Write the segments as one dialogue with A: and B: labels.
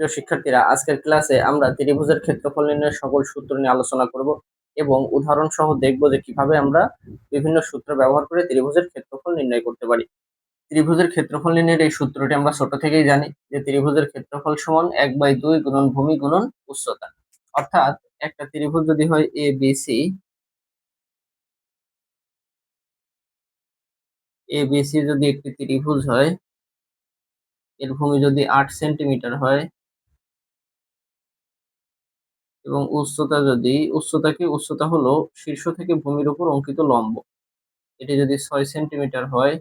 A: প্রিয় শিক্ষার্থীরা, আজকের ক্লাসে আমরা ত্রিভুজের ক্ষেত্রফল নির্ণয়ের সকল সূত্র নিয়ে আলোচনা করব এবং উদাহরণ সহ দেখব যে কীভাবে আমরা বিভিন্ন সূত্র ব্যবহার করে ত্রিভুজের ক্ষেত্রফল নির্ণয় করতে পারি। ত্রিভুজের ক্ষেত্রফল নির্ণয়ের এই সূত্রটি আমরা ছোট থেকেই জানি যে ত্রিভুজের ক্ষেত্রফল সমান এক বাই দুই গুণন ভূমি গুণন উচ্চতা। অর্থাৎ একটা ত্রিভুজ যদি হয় A B C A B C যদি একটি ত্রিভুজ হয়, এর ভূমি যদি আট সেন্টিমিটার হয় এবং উচ্চতা যদি উচ্চতা কি উচ্চতা হলো শীর্ষ থেকে ভূমির উপর অঙ্কিত লম্ব। এটি যদি ছয় সেন্টিমিটার হয়,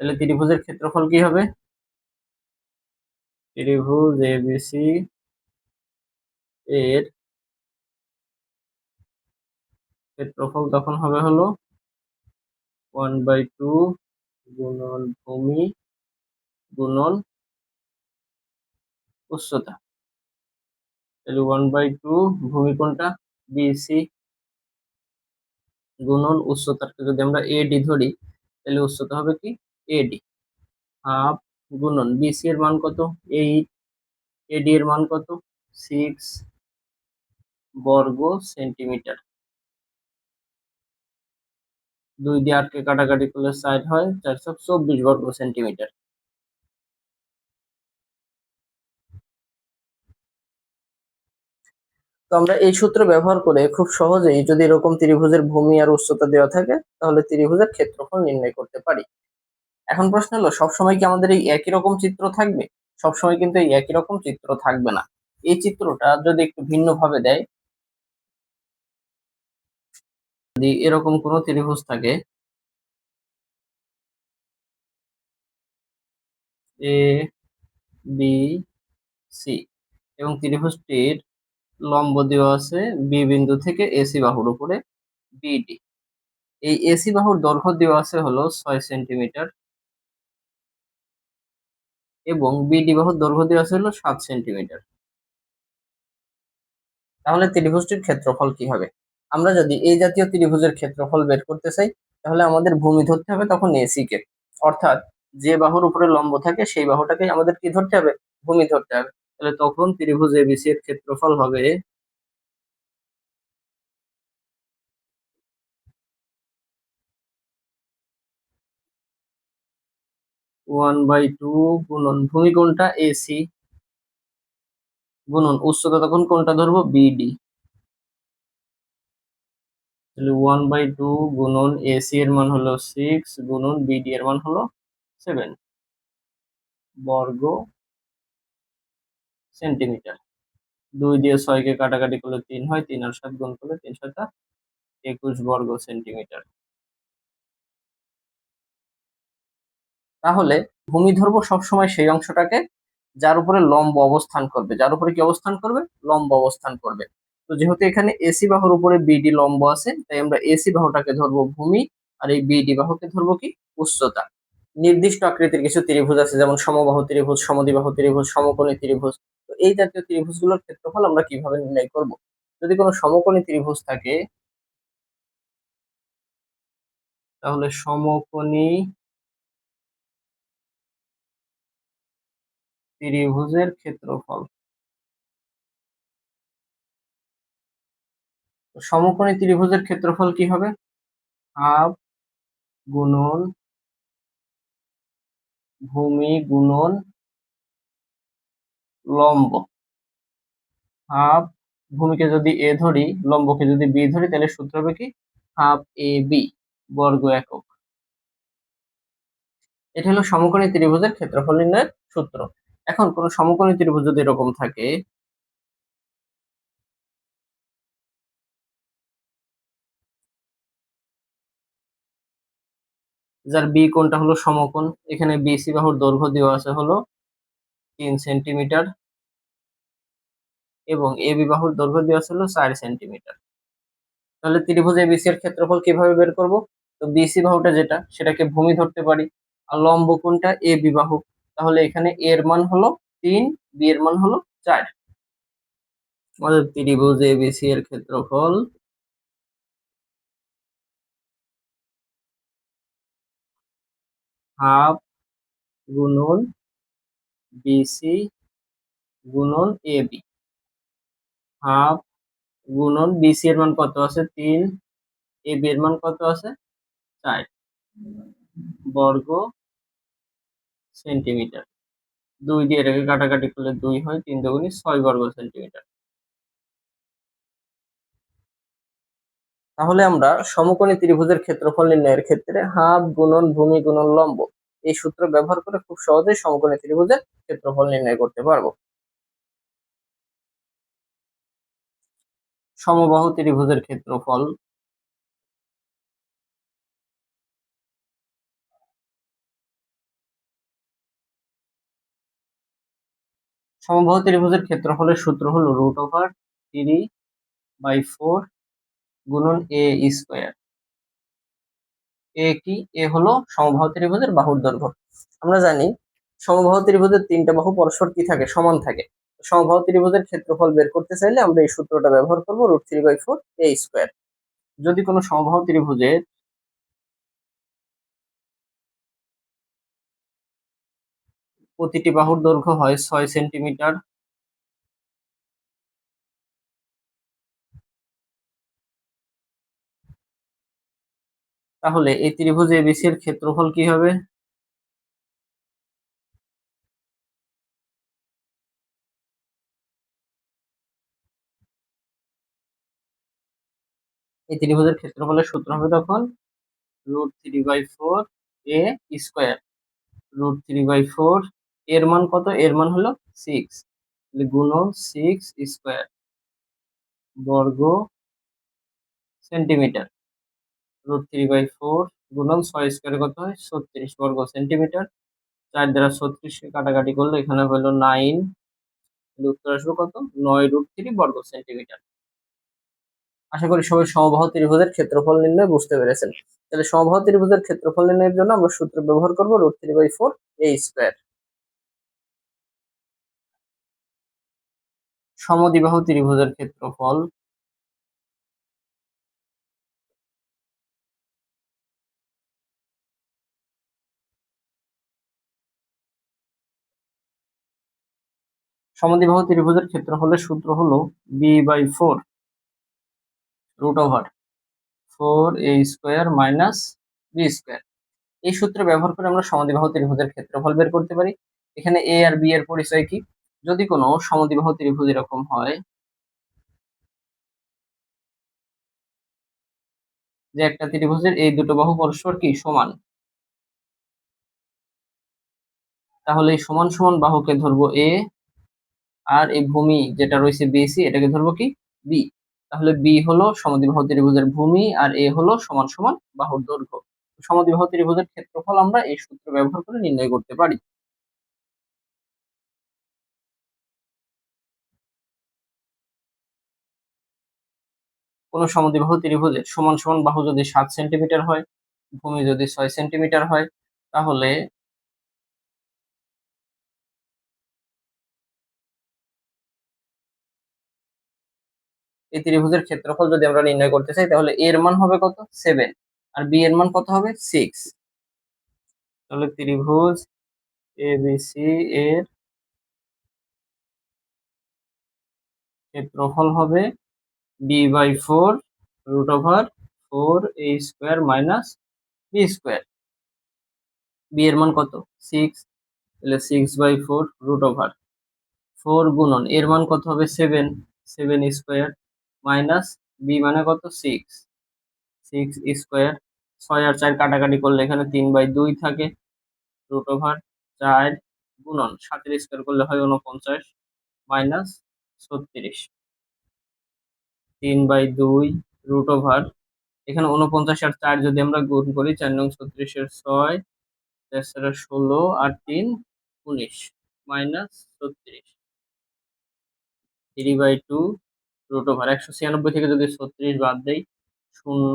A: তাহলে ত্রিভুজের ক্ষেত্রফল কি হবে? ত্রিভুজ এবিসি এর ক্ষেত্রফল তখন হবে হলো ওয়ান বাই টু গুণন ভূমি গুণন উচ্চতা। তাহলে ওয়ান বাই টু ভূমি কোনটা? বিসি গুণন উচ্চতাকে যদি আমরা এডি ধরি, তাহলে উচ্চতা হবে কি? এডি হাফ গুণন বিসি এর মান কত? এইট এডি এর মান কত? সিক্স বর্গ সেন্টিমিটার। দুই দিয়ে আটকে কাটাকাটি করলে সাইড হয়, চারশো চব্বিশ বর্গ সেন্টিমিটার। তো আমরা এই সূত্র ব্যবহার করে খুব সহজেই যদি এরকম ত্রিভুজের ভূমি আর উচ্চতা দেওয়া থাকে, তাহলে ত্রিভুজের ক্ষেত্রফল নির্ণয় করতে পারি। এখন প্রশ্ন হলো, সবসময় কি আমাদের এই একই রকম চিত্র থাকবে? সবসময় কিন্তু এই একই রকম চিত্র থাকবে না। এই চিত্রটা যদি একটু ভিন্নভাবে দেয়, যদি এরকম কোনো ত্রিভুজ থাকে এ বি সি এবং ত্রিভুজটির লম্ব দেওয়া আছে বি বিন্দু থেকে এসি বাহুর উপরে, বিডি। এই এসি বাহুর দৈর্ঘ্য দেওয়া আছে হলো ছয় সেন্টিমিটার এবং বিডি বাহুর দৈর্ঘ্য দেওয়া আছে হলো সাত সেন্টিমিটার। তাহলে ত্রিভুজটির ক্ষেত্রফল কি হবে? আমরা যদি এই জাতীয় ত্রিভুজের ক্ষেত্রফল বের করতে চাই, তাহলে আমাদের ভূমি ধরতে হবে তখন এসি কে অর্থাৎ যে বাহুর উপরে লম্ব থাকে, সেই বাহুটাকে আমাদের কি ধরতে হবে? ভূমি ধরতে হবে। তাহলে তখন ত্রিভুজ এবিসি এর ক্ষেত্রফল হবে ওয়ান বাই টু গুণন ভূমি কোনটা এসি গুণন উচ্চতা তখন কোনটা ধরবো? বিডি তাহলে ওয়ান বাই টু গুণন এসি এর মান হলো সিক্স গুণন বিডি এর মান হলো সেভেন বর্গ সেন্টিমিটার। দুই দিয়ে ছয়কে কাটাকাটি করলে তিন হয়, তিন আর সাত গুণ করলে তিন সাতটা একুশ বর্গ সেন্টিমিটার। তাহলে ভূমি ধরবো সবসময় সেই অংশটাকে যার উপরে লম্ব অবস্থান করবে। যার উপরে কি অবস্থান করবে? লম্ব অবস্থান করবে। তো যেহেতু এখানে এসি বাহুর উপরে বিডি লম্ব আছে, তাই আমরা এসি বাহুটাকে ধরবো ভূমি আর এই বিডি বাহুকে ধরবো কি? উচ্চতা। নির্দিষ্ট আকৃতির কিছু ত্রিভুজ আছে, যেমন সমবাহু ত্রিভুজ, সমদ্বিবাহু ত্রিভুজ, সমকোণী ত্রিভুজ। এই জাতীয় ত্রিভুজগুলোর ক্ষেত্রফল আমরা কীভাবে নির্ণয় করব? যদি কোনো সমকোণী ত্রিভুজ থাকে, তাহলে সমকোণী ত্রিভুজের ক্ষেত্রফল। সমকোণী ত্রিভুজের ক্ষেত্রফল কি হবে? হাফ গুণন ভূমি গুণন লম্ব। হাফ ভূমিকে যদি এ ধরি, লম্বকে যদি বি ধরি, তাহলে সূত্র হবে কি? হাফ এ বি বর্গ একক। এটা হলো সমকোণী ত্রিভুজের ক্ষেত্রফল নির্ণয়ের সূত্র। এখন কোন সমকোণী ত্রিভুজ যদি এরকম থাকে, যার বি কোনটা হলো সমকোণ, এখানে বিসি বাহুর দৈর্ঘ্য দেওয়া আছে হলো তিন সেন্টিমিটার। এবং এ বিবাহুর দৈর্ঘ্য দেওয়া ছিল চার সেন্টিমিটার। তাহলে ত্রিভুজ এবিসি এর ক্ষেত্রফল কীভাবে বের করব? তো বিসি বাহুটা যেটা, সেটাকে ভূমি ধরতে পারি। আর লম্ব কোনটা এ বিবাহু। তাহলে এখানে এর মান হলো তিন বি এর মান হলো চার। আমাদের ত্রিভুজ এবিসি এর ক্ষেত্রফল হাফ গুণন বিসি গুণন এ বি হাফ গুণন বিসি এর মান কত আছে? তিন। এ বি এর মান কত আছে? চার। বর্গ সেন্টিমিটার। দুই দিয়ে এটাকে কাটাকাটি করলে দুই হয়, তিন দুগুণি ছয় বর্গ সেন্টিমিটার। তাহলে আমরা সমকোণী ত্রিভুজের ক্ষেত্রফল নির্ণয়ের ক্ষেত্রে হাফ গুণন ভূমি গুণন লম্ব এই সূত্র ব্যবহার করে খুব সহজেই সমকোণী ত্রিভুজের ক্ষেত্রফল নির্ণয় করতে পারব। সমবাহু ত্রিভুজের ক্ষেত্রফল। সমবাহু ত্রিভুজের ক্ষেত্রফলের সূত্র হলো root over three by four গুণন এ স্কোয়ার এ কি? এ হলো সমবাহু ত্রিভুজের বাহুর দৈর্ঘ্য। আমরা জানি সমবাহু ত্রিভুজের তিনটা বাহু পরস্পর কি থাকে? সমান থাকে। সমবাহু ত্রিভুজের ক্ষেত্রফল বের করতে চাইলে আমরা এই সূত্রটা ব্যবহার করব root three by four A square যদি কোনো সমবাহু ত্রিভুজের প্রতিটি বাহুর দৈর্ঘ্য হয় ছয় সেন্টিমিটার, তাহলে এই ত্রিভুজ এবিসি এর ক্ষেত্রফল কি হবে? এই ত্রিভুজের ক্ষেত্রফলের সূত্র হবে তখন root three by four A square root three by four এর মান কত? এর মান হলো সিক্স গুণন সিক্স স্কোয়ার বর্গ centimetre root three by four গুণন ছয় স্কোয়ার কত হয়? ছত্রিশ বর্গ সেন্টিমিটার চার দ্বারা ছত্রিশকে কাটাকাটি করলে এখানে হলো নাইন উত্তর আসবে কত? নয় রুট থ্রি বর্গ সেন্টিমিটার আশা করি সবাই সমবাহ ত্রিভুজের ক্ষেত্রফল নির্ণয় বুঝতে পেরেছেন। তাহলে সমবাহ ত্রিভুজের ক্ষেত্রফল নির্ণয়ের জন্য আমরা সূত্র ব্যবহার করব root three by four A square সমদ্বিবাহু ত্রিভুজের ক্ষেত্রফল। সমদ্বিবাহু ত্রিভুজের ক্ষেত্রফলের সূত্র হলো B by four root over four A square minus B square এই সূত্র ব্যবহার করে আমরা সমদ্বিবাহু ত্রিভুজের ক্ষেত্রফল বের করতে পারি। এখানে এ আর বি এর পরিচয় কি? যদি কোনো সমদ্বিবাহু ত্রিভুজ এরকম হয়, যে একটা ত্রিভুজের এই দুটো বাহু পরস্পর কি? সমান। তাহলে এই সমান সমান বাহুকে ধরবো এ আর এই ভূমি যেটা রয়েছে বিসি এটাকে ধরবো কি? বি তাহলে বি হলো সমদ্বিবাহু ত্রিভুজের ভূমি আর এ হলো সমান সমান বাহুর দৈর্ঘ্য। সমদ্বিবাহু ত্রিভুজের ক্ষেত্রফল আমরা এই সূত্র ব্যবহার করে নির্ণয় করতে পারি। কোনো সমদ্বিবাহু ত্রিভুজের সমান সমান বাহু যদি সাত সেন্টিমিটার হয়, ভূমি যদি ছয় সেন্টিমিটার হয়, তাহলে এই ত্রিভুজের ক্ষেত্রফল যদি আমরা নির্ণয় করতে চাই, তাহলে এর মান হবে কত? সেভেন আর বি এর মান কত হবে? সিক্স তাহলে ত্রিভুজ এ বি সি এর ক্ষেত্রফল হবে B by four root over four A square minus B square B এর মান কত? সিক্স তাহলে six by four root over four গুণন। এর মান কত হবে? Seven seven square minus B মানে কত? সিক্স সিক্স স্কোয়ার ছয় আর চার কাটাকাটি করলে এখানে তিন বাই দুই থাকে। রুট ওভার চার গুণন সাতের স্কোয়ার করলে হয় উনপঞ্চাশ মাইনাস ছত্রিশ। তিন বাই দুই রুট ওভার এখানে উনপঞ্চাশ আর চার যদি আমরা গুণ করি, চার নং ছত্রিশের ছয় চার ষোলো আর তিন উনিশ মাইনাস ছত্রিশ। Three by two root over একশো ছিয়ানব্বই থেকে যদি ছত্রিশ বাদ দেই, শূন্য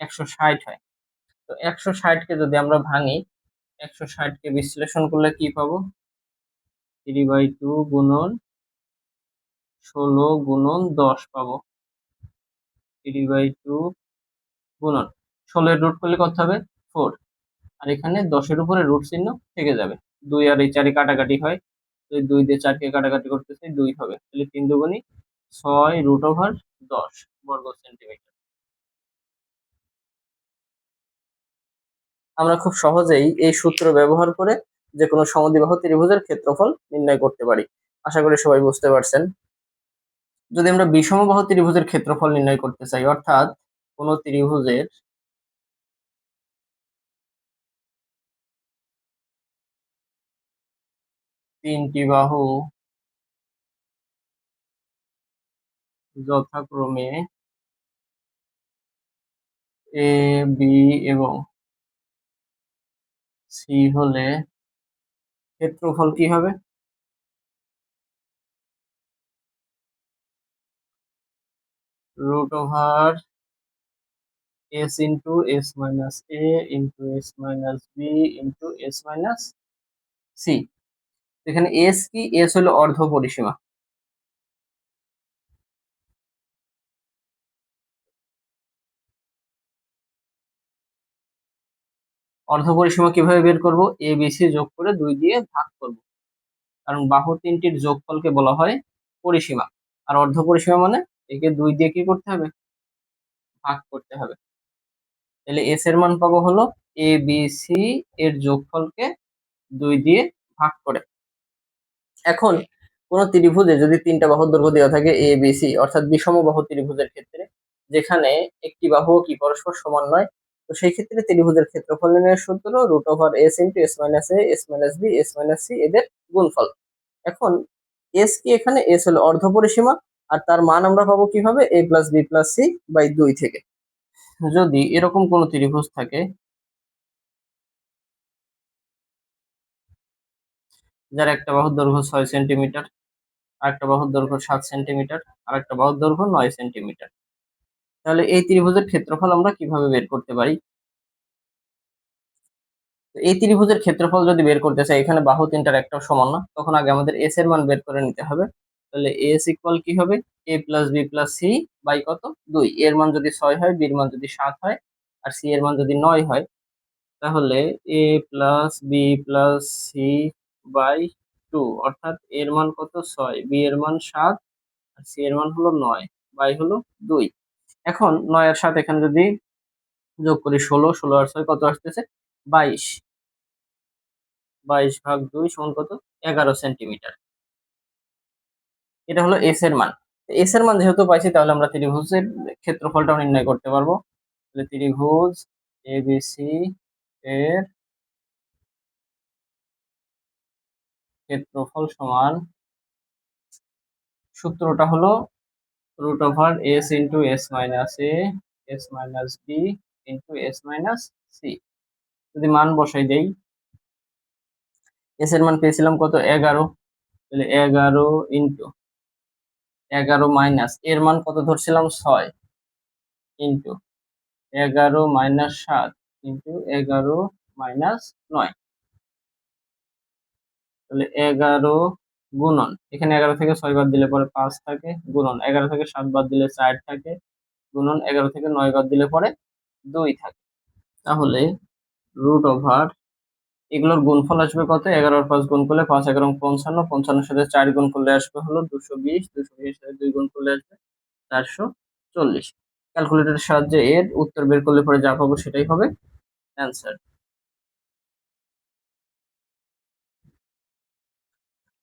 A: একশো ষাট হয়। তো একশো ষাটকে যদি আমরা ভাঙি, একশো ষাটকে বিশ্লেষণ করলে কি পাবো? থ্রি বাই টু গুণন ষোলো গুণন দশ পাবো। থ্রি বাই টু গুণন ষোলোর রুট করলে কত হবে? ফোর আর এখানে দশের উপরে রুট চিহ্ন থেকে যাবে। দুই আর এই চারি কাটাকাটি হয় দুই দিয়ে চারকে কাটাকাটি করতেছে দুই হবে। তাহলে তিন দুগুণি ছয় রুট ওভার দশ বর্গ সেন্টিমিটার আমরা খুব সহজেই এই সূত্র ব্যবহার করে যে কোনো সমদ্বিবাহু ত্রিভুজের ক্ষেত্রফল নির্ণয় করতে পারি। আশা করি সবাই বুঝতে পারছেন। যদি আমরা বিষমবাহু ত্রিভুজের ক্ষেত্রফল নির্ণয় করতে চাই, অর্থাৎ কোন ত্রিভুজের তিনটি বাহু যথাক্রমে এ বি এবং সি হলে ক্ষেত্রফল কি হবে? Root over S into S minus A into S minus B into S minus C এখানে এস কি? এস হলো অর্ধ পরিসীমা। অর্ধ পরিসীমা কীভাবে বের করব? এ বি সি যোগ করে দুই দিয়ে ভাগ করব। কারণ বাহু তিনটির যোগফলকে বলা হয় পরিসীমা। আর অর্ধ পরিসীমা মানে একে দুই দিয়ে কি করতে হবে? ভাগ করতে হবে। তাহলে এস এর মান পাবো হলো এ বি সি এর যোগফলকে দুই দিয়ে ভাগ করে। এখন কোন ত্রিভুজে যদি তিনটা বাহুর দৈর্ঘ্য দেওয়া থাকে এ বি সি অর্থাৎ বিষম বাহু ত্রিভুজের ক্ষেত্রে, যেখানে একটি বাহু কি পরস্পর সমান নয়, তো সেই ক্ষেত্রে ত্রিভুজের ক্ষেত্রফল নির্ণয়ের সূত্র root over S into S minus A S minus B S minus C এদের গুণফল। এখন এস কি এখানে? এস হলো অর্ধ পরিসীমা আর তার মান আমরা পাবো কীভাবে? A plus B plus C by দুই থেকে। যদি এরকম কোন ত্রিভুজ থাকে যার একটা বাহুর দৈর্ঘ্য ছয় সেন্টিমিটার আর একটা বাহুর দৈর্ঘ্য সাত সেন্টিমিটার আর একটা বাহুর দৈর্ঘ্য নয় সেন্টিমিটার। তাহলে এই ত্রিভুজের ক্ষেত্রফল আমরা কীভাবে বের করতে পারি? এই ত্রিভুজের ক্ষেত্রফল যদি বের করতে চাই, এখানে বাহু তিনটার একটাও সমান না, তখন আগে আমাদের এস এর মান বের করে নিতে হবে। তাহলে এস ইকুয়াল কি হবে? A plus B plus C by কত? দুই। এর মান যদি ছয় হয় বির মান যদি সাত হয়, আর সি এর মান যদি নয় হয়, তাহলে A plus B plus C by two, অর্থাৎ এর মান কত? ছয়। বি এর মান সাত, আর সি এর মান হলো নয়। বাই হলো দুই। এখন নয় আর সাত এখানে যদি যোগ করি ষোলো ষোলো আর ছয় কত আসতেছে? বাইশ। বাইশ ভাগ দুই সমান কত? এগারো সেন্টিমিটার। এটা হলো এস এর মান। এস এর মান যেহেতু পাইছি, তাহলে আমরা ত্রিভুজের ক্ষেত্রফলটাও নির্ণয় করতে পারব। তাহলে ত্রিভুজ এবিসি এর ক্ষেত্রফল সমান সূত্রটা হলো root over S into S minus A S minus B into S minus C যদি মান বসাই দেই এস এর মান পেয়েছিলাম কত? এগারো। তাহলে এগারো ইন্টু এগারো মাইনাস এর মান কত ধরছিলাম? ছয় ইন্টু এগারো মাইনাস সাত ইন্টু এগারো মাইনাস নয়। তাহলে এগারো গুণন। এখানে এগারো থেকে ছয় বাদ দিলে পরে পাঁচ থাকে, গুণন। এগারো থেকে সাত বাদ দিলে চার থাকে, গুণন। এগারো থেকে নয় বাদ দিলে পরে দুই থাকে। তাহলে রুট ওভার এগুলোর গুণফল আসবে কত? এগারোর পাঁচ গুণ করলে পাঁচ, এগারো, পঞ্চান্ন। পঞ্চান্নের সাথে চার গুণ করলে আসবে হলো দুশো বিশ। দুশো বিশ সাথে দুই গুণ করলে আসবে চারশো চল্লিশ। ক্যালকুলেটরের সাহায্যে এর উত্তর বের করলে পরে যা পাবো সেটাই হবে অ্যান্সার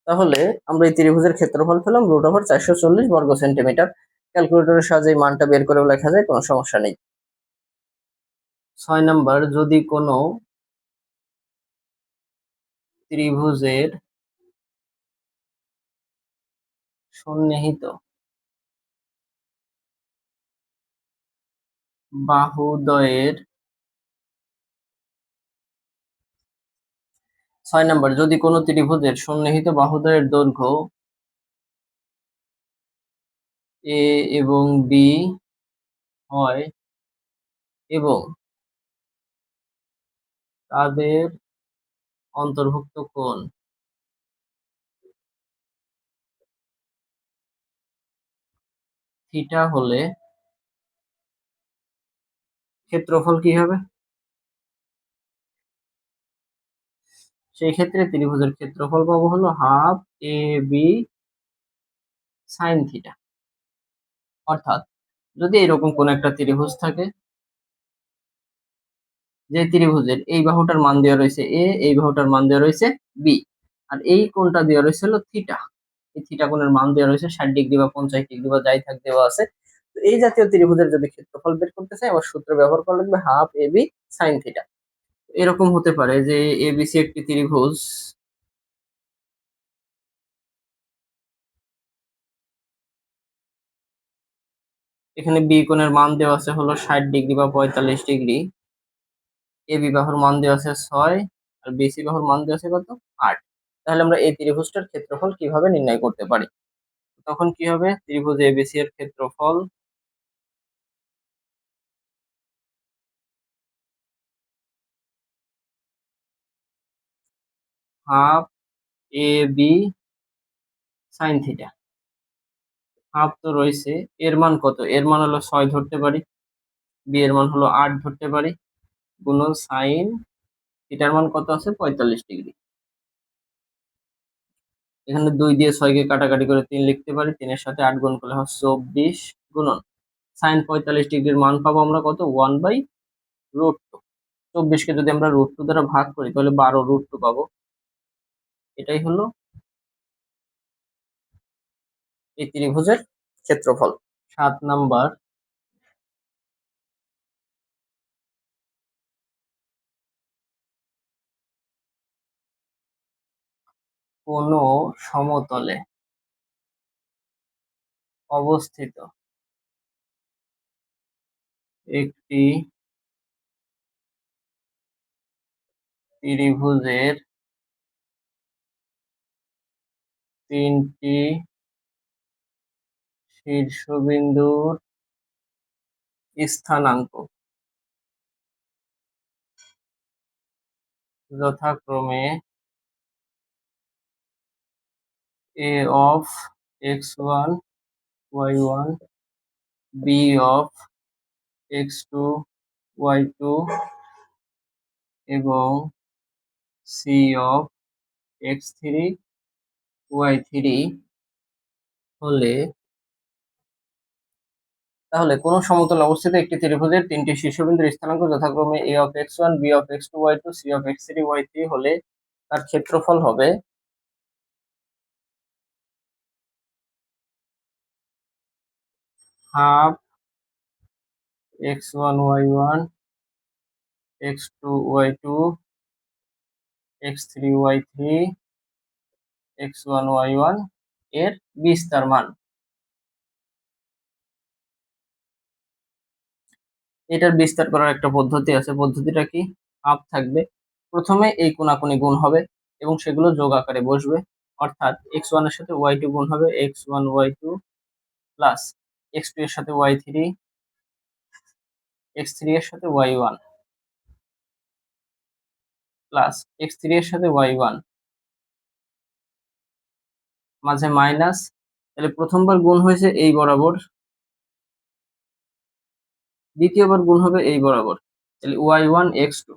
A: তাহলে আমরা এই ত্রিভুজের ক্ষেত্রফল পেলাম রুট ওভার চারশো চল্লিশ বর্গ সেন্টিমিটার ক্যালকুলেটরের সাহায্যে মানটা বের করে লেখা যায়, কোনো সমস্যা নেই। ছয় নাম্বার, যদি কোনো ত্রিভুজের সন্নিহিত বাহুদয়ের ছয় নম্বর, যদি কোনো ত্রিভুজের সন্নিহিত বাহুদয়ের দৈর্ঘ্য এ এবং বি হয় এবং তাদের অন্তর্ভুক্ত কোণ থিটা হলে ক্ষেত্রফল কি হবে? সেই ক্ষেত্রে ত্রিভুজের ক্ষেত্রফল পাবো হলো half A B sine theta অর্থাৎ যদি এরকম কোন একটা ত্রিভুজ থাকে, যে ত্রিভুজের এই বাহুটার মান দেওয়া রয়েছে এ এই বাহুটার মান দেওয়া রয়েছে বি আর এই কোণটা দেওয়া রয়েছে হলো থিটা এই থিটা কোণের মান দেওয়া রয়েছে ষাট ডিগ্রি বা পঞ্চাশ ডিগ্রি বা যাই থাক দেওয়া আছে। তো এই জাতীয় ত্রিভুজের যদি ক্ষেত্রফল বের করতে চাই, আবার সূত্র ব্যবহার করা লাগবে half A B sine theta এরকম হতে পারে যে এবিসি একটি ত্রিভুজ এখানে বি কোণের মান দেওয়া আছে হলো ষাট ডিগ্রি বা পঁয়তাল্লিশ ডিগ্রি। এ বি বাহুর মান দেওয়া আছে ছয়, আর বিসি বাহুর মান দেওয়া আছে কত? আট। তাহলে আমরা এই ত্রিভুজটার ক্ষেত্রফল কীভাবে নির্ণয় করতে পারি? তখন কি হবে? ত্রিভুজ এ এবিসি এর ক্ষেত্রফল half A B sine theta half তো রয়েছে, এর মান কত? এর মান হলো ছয় ধরতে পারি। বি এর মান হলো আট ধরতে পারি। গুণন সাইন থিটার মান কত আছে? পঁয়তাল্লিশ ডিগ্রি। এখানে দুই দিয়ে ছয়কে কাটাকাটি করে তিন লিখতে পারি। তিনের সাথে আট গুণ করলে হয় চব্বিশ গুণন। সাইন পঁয়তাল্লিশ ডিগ্রির মান পাবো আমরা কত? ওয়ান বাই রুট টু চব্বিশকে যদি আমরা রুট টু দ্বারা ভাগ করি, তাহলে বারো রুট টু পাবো। এটাই হলো এই ত্রিভুজের ক্ষেত্রফল। সাত নাম্বার। কোন সমতলে অবস্থিত একটি ত্রিভুজের তিনটি শীর্ষবিন্দুর স্থানাঙ্ক। যথাক্রমে a of x1 y1 b of x2 y2 এবং c of x3 y3 হলে তাহলে কোন সমতল অবস্থিত একটি ত্রিভুজের তিনটি শীর্ষবিন্দুর স্থানাঙ্ক যথাক্রমে a of x1 b of x2 y2 c of x3 y3 হলে তার ক্ষেত্রফল হবে half x1 y1 x2 y2 x3 y3 x1 y1 এর বিস্তার মান। এটার বিস্তার করার একটা পদ্ধতি আছে। পদ্ধতিটা কি? হাফ থাকবে। প্রথমে এই কোনাকুনি গুণ হবে এবং সেগুলো যোগ আকারে বসবে। অর্থাৎ এক্স ওয়ানের সাথে ওয়াই টু গুণ হবে। X one Y two plus X two এর সাথে ওয়াই থ্রি এক্স থ্রি এর সাথে Y one plus X three এর সাথে ওয়াই ওয়ান মাঝে মাইনাস, তাহলে প্রথমবার গুণ হয়েছে এই বরাবর। দ্বিতীয়বার গুণ হবে এই বরাবর, তাহলে Y one X two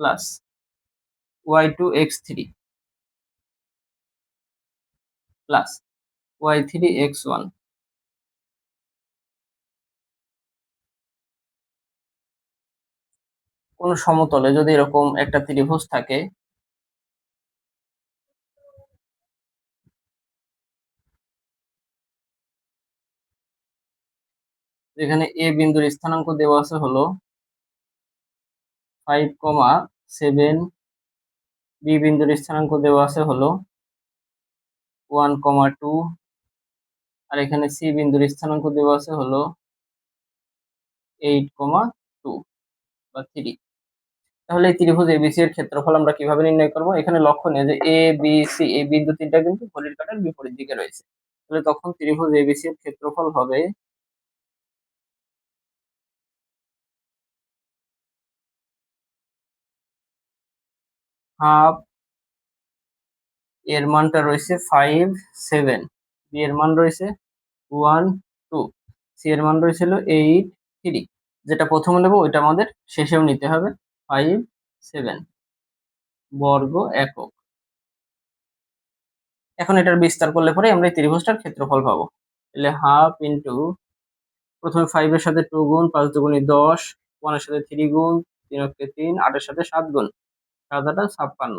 A: plus Y two X three plus Y three X one. কোন সমতলে যদি এরকম একটা ত্রিভুজ থাকে যেখানে এ বিন্দুর স্থানাঙ্ক দেওয়া আছে হলো ফাইভ কমা সেভেন বি বিন্দুর স্থানাঙ্ক দেওয়া আছে হলো ওয়ান কমা টু আর এখানে সি বিন্দুর স্থানাঙ্ক দেওয়া আছে হলো এইট কমা টু বা থ্রি তাহলে এই ত্রিভুজ এবিসি এর ক্ষেত্রফল আমরা কীভাবে নির্ণয় করব? এখানে লক্ষণীয় যে এ বি সি এই বিন্দু তিনটা কিন্তু ঘড়ির কাঁটার বিপরীত দিকে রয়েছে। তাহলে তখন ত্রিভুজ এবিসি এর ক্ষেত্রফল হবে হাফ, এর মানটা রয়েছে ফাইভ সেভেন বি এর মান রয়েছে ওয়ান টু সি এর মান রয়েছিল এইট থ্রি যেটা প্রথমে নেব ওইটা আমাদের শেষেও নিতে হবে ফাইভ সেভেন বর্গ একক। এখন এটার বিস্তার করলে পরে আমরা এই ত্রিভুজটার ক্ষেত্রফল পাবো। তাহলে হাফ ইন্টু প্রথমে ফাইভের সাথে টু গুণ, পাঁচ দুগুণি দশ ওয়ানের সাথে থ্রি গুণ, তিন অক্ষে তিন, আটের সাথে সাত গুণ। সাত আটা ছাপ্পান্ন।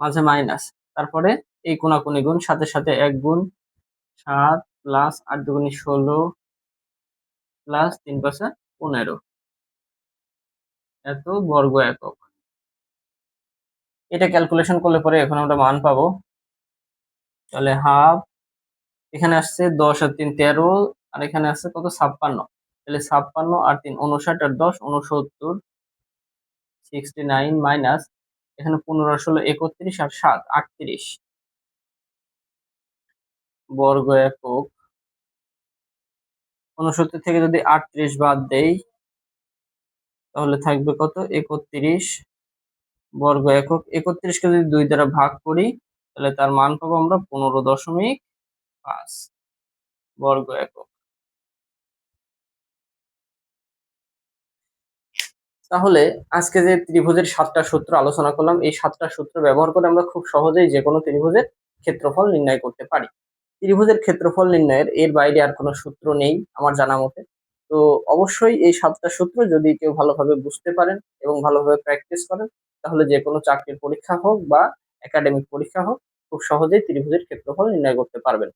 A: মাঝে মাইনাস তারপরে এই কোনাকুনি গুণ, সাথে সাথে এক গুণ, সাত প্লাস আট দুগুণি ষোলো প্লাস তিন পাশে পনেরো। এত বর্গ একক। এটা ক্যালকুলেশন করলে পরে এখন আমরা মান পাবো। তাহলে হাফ এখানে আসছে দশ আর তিন তেরো, আর এখানে আসছে কত? ছাপ্পান্ন। তাহলে ছাপ্পান্ন আর তিন, উনষাট আর দশ, উনসত্তর। সিক্সটি নাইন মাইনাস এখানে পনেরো, ষোলো, একত্রিশ আর সাত, আটত্রিশ। বর্গ একক। উনসত্তর থেকে যদি আটত্রিশ বাদ দেই, তাহলে থাকবে কত? একত্রিশ বর্গ একক। একত্রিশকে যদি দুই দ্বারা ভাগ করি, তাহলে তার মান পাবো আমরা পনেরো দশমিক পাঁচ বর্গ একক। তাহলে আজকে যে ত্রিভুজের সাতটা সূত্র আলোচনা করলাম, এই সাতটা সূত্র ব্যবহার করে আমরা খুব সহজেই যে কোনো ত্রিভুজের ক্ষেত্রফল নির্ণয় করতে পারি। ত্রিভুজের ক্ষেত্রফল নির্ণয়ের এর বাইরে আর কোনো সূত্র নেই আমার জানা মতে। তো অবশ্যই এই সাতটা সূত্র যদি কেউ ভালোভাবে বুঝতে পারেন এবং ভালোভাবে প্র্যাকটিস করেন, তাহলে যে কোনো চাকরির পরীক্ষা হোক বা একাডেমিক পরীক্ষা হোক, খুব সহজেই ত্রিভুজের ক্ষেত্রফল নির্ণয় করতে পারবেন।